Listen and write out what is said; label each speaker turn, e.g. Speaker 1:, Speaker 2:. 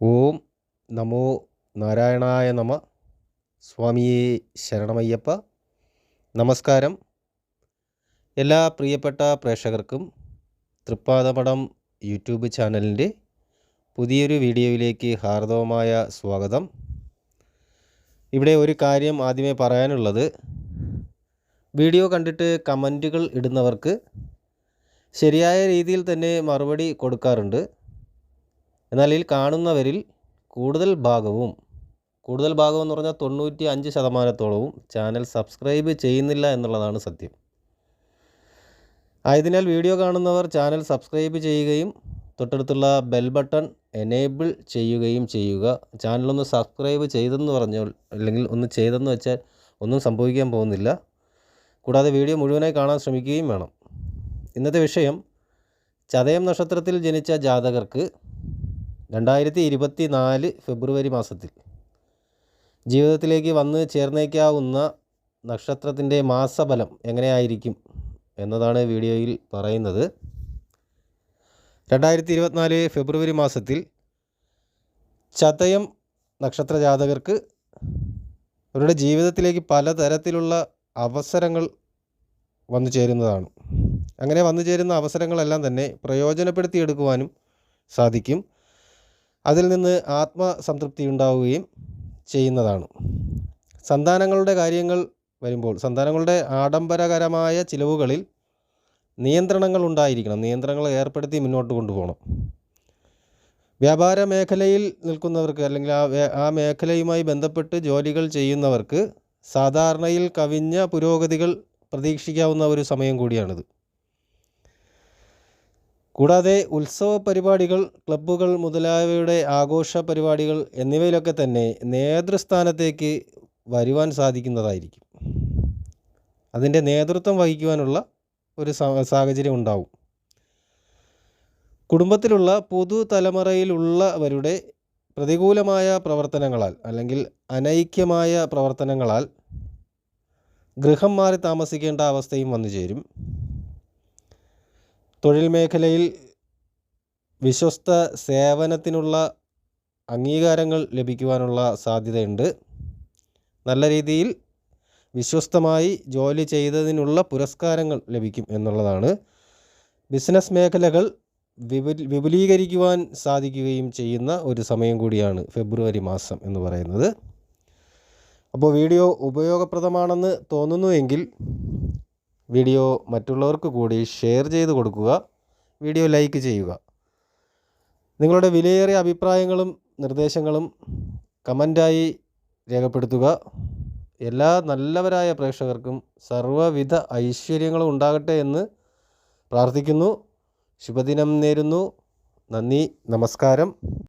Speaker 1: ഓം നമോ നാരായണായ നമ. സ്വാമിയേ ശരണമയ്യപ്പ. നമസ്കാരം. എല്ലാ പ്രിയപ്പെട്ട പ്രേക്ഷകർക്കും തൃപ്പാദപടം യൂട്യൂബ് ചാനലിന്റെ പുതിയൊരു വീഡിയോയിലേക്ക് ഹാർദവമായ സ്വാഗതം. ഇവിടെ ഒരു കാര്യം ആദ്യമേ പറയാനുള്ളത്. വീഡിയോ കണ്ടിട്ട് കമന്റുകൾ ഇടുന്നവർക്ക് ശരിയായ രീതിയിൽ തന്നെ മറുപടി കൊടുക്കാറുണ്ട്. എന്നാൽ ഇതിൽ കാണുന്നവരിൽ കൂടുതൽ ഭാഗവും കൂടുതൽ ഭാഗം എന്ന് പറഞ്ഞാൽ തൊണ്ണൂറ്റി അഞ്ച് ശതമാനത്തോളവും ചാനൽ സബ്സ്ക്രൈബ് ചെയ്യുന്നില്ല എന്നുള്ളതാണ് സത്യം. ആയതിനാൽ വീഡിയോ കാണുന്നവർ ചാനൽ സബ്സ്ക്രൈബ് ചെയ്യുകയും തൊട്ടടുത്തുള്ള ബെൽ ബട്ടൺ എനേബിൾ ചെയ്യുകയും ചെയ്യുക. ചാനലൊന്ന് സബ്സ്ക്രൈബ് ചെയ്തെന്ന് പറഞ്ഞു അല്ലെങ്കിൽ ഒന്ന് ചെയ്തെന്ന് വെച്ചാൽ ഒന്നും സംഭവിക്കാൻ പോകുന്നില്ല. കൂടാതെ വീഡിയോ മുഴുവനായി കാണാൻ ശ്രമിക്കുകയും വേണം. ഇന്നത്തെ വിഷയം ചതയം നക്ഷത്രത്തിൽ ജനിച്ച ജാതകർക്ക് രണ്ടായിരത്തി ഇരുപത്തി നാല് ഫെബ്രുവരി മാസത്തിൽ ജീവിതത്തിലേക്ക് വന്ന് ചേർന്നേക്കാവുന്ന നക്ഷത്രത്തിന്റെ മാസഫലം എങ്ങനെയായിരിക്കും എന്നതാണ് വീഡിയോയിൽ പറയുന്നത്. രണ്ടായിരത്തി ഇരുപത്തിനാല് ഫെബ്രുവരി മാസത്തിൽ ചതയം നക്ഷത്ര ജാതകർക്ക് അവരുടെ ജീവിതത്തിലേക്ക് പലതരത്തിലുള്ള അവസരങ്ങൾ വന്നു ചേരുന്നതാണ്. അങ്ങനെ വന്നു ചേരുന്ന അവസരങ്ങളെല്ലാം തന്നെ പ്രയോജനപ്പെടുത്തിയെടുക്കുവാനും സാധിക്കും. അതിൽ നിന്ന് ആത്മസംതൃപ്തി ഉണ്ടാവുകയും ചെയ്യുന്നതാണ്. സന്താനങ്ങളുടെ കാര്യങ്ങൾ വരുമ്പോൾ സന്താനങ്ങളുടെ ആഡംബരകരമായ ചിലവുകളിൽ നിയന്ത്രണങ്ങൾ ഉണ്ടായിരിക്കണം. നിയന്ത്രണങ്ങൾ ഏർപ്പെടുത്തി മുന്നോട്ട് കൊണ്ടുപോകണം. വ്യാപാര മേഖലയിൽ നിൽക്കുന്നവർക്ക് അല്ലെങ്കിൽ ആ ആ മേഖലയുമായി ബന്ധപ്പെട്ട് ജോലികൾ ചെയ്യുന്നവർക്ക് സാധാരണയിൽ കവിഞ്ഞ പുരോഗതികൾ പ്രതീക്ഷിക്കാവുന്ന ഒരു സമയം കൂടിയാണിത്. കൂടാതെ ഉത്സവ പരിപാടികൾ ക്ലബ്ബുകൾ മുതലായവയുടെ ആഘോഷ പരിപാടികൾ എന്നിവയിലൊക്കെ തന്നെ നേതൃസ്ഥാനത്തേക്ക് വരുവാൻ സാധിക്കുന്നതായിരിക്കും. അതിന്റെ നേതൃത്വം വഹിക്കുവാനുള്ള ഒരു സാഹചര്യം ഉണ്ടാവും. കുടുംബത്തിലുള്ള പുതുതലമുറയിലുള്ളവരുടെ പ്രതികൂലമായ പ്രവർത്തനങ്ങളാൽ അല്ലെങ്കിൽ അനൈക്യമായ പ്രവർത്തനങ്ങളാൽ ഗൃഹം മാറി താമസിക്കേണ്ട അവസ്ഥയും വന്നു ചേരും തൊഴിൽ മേഖലയിൽ വിശ്വസ്ത സേവനത്തിനുള്ള അംഗീകാരങ്ങൾ ലഭിക്കുവാനുള്ള സാധ്യതയുണ്ട്. നല്ല രീതിയിൽ വിശ്വസ്തമായി ജോലി ചെയ്തതിനുള്ള പുരസ്കാരങ്ങൾ ലഭിക്കും എന്നുള്ളതാണ്. ബിസിനസ് മേഖലകൾ വിപുൽ വിപുലീകരിക്കുവാൻ സാധിക്കുകയും ചെയ്യുന്ന ഒരു സമയം കൂടിയാണ് ഫെബ്രുവരി മാസം എന്ന് പറയുന്നത്. അപ്പോൾ വീഡിയോ ഉപയോഗപ്രദമാണെന്ന് തോന്നുന്നുവെങ്കിൽ വീഡിയോ മറ്റുള്ളവർക്ക് കൂടി ഷെയർ ചെയ്ത് കൊടുക്കുക വീഡിയോ ലൈക്ക് ചെയ്യുക. നിങ്ങളുടെ വിലയേറിയ അഭിപ്രായങ്ങളും നിർദ്ദേശങ്ങളും കമന്റായി രേഖപ്പെടുത്തുക. എല്ലാ നല്ലവരായ പ്രേക്ഷകർക്കും സർവവിധ ഐശ്വര്യങ്ങളും ഉണ്ടാകട്ടെ എന്ന് പ്രാർത്ഥിക്കുന്നു. ശുഭദിനം നേരുന്നു. നന്ദി നമസ്കാരം.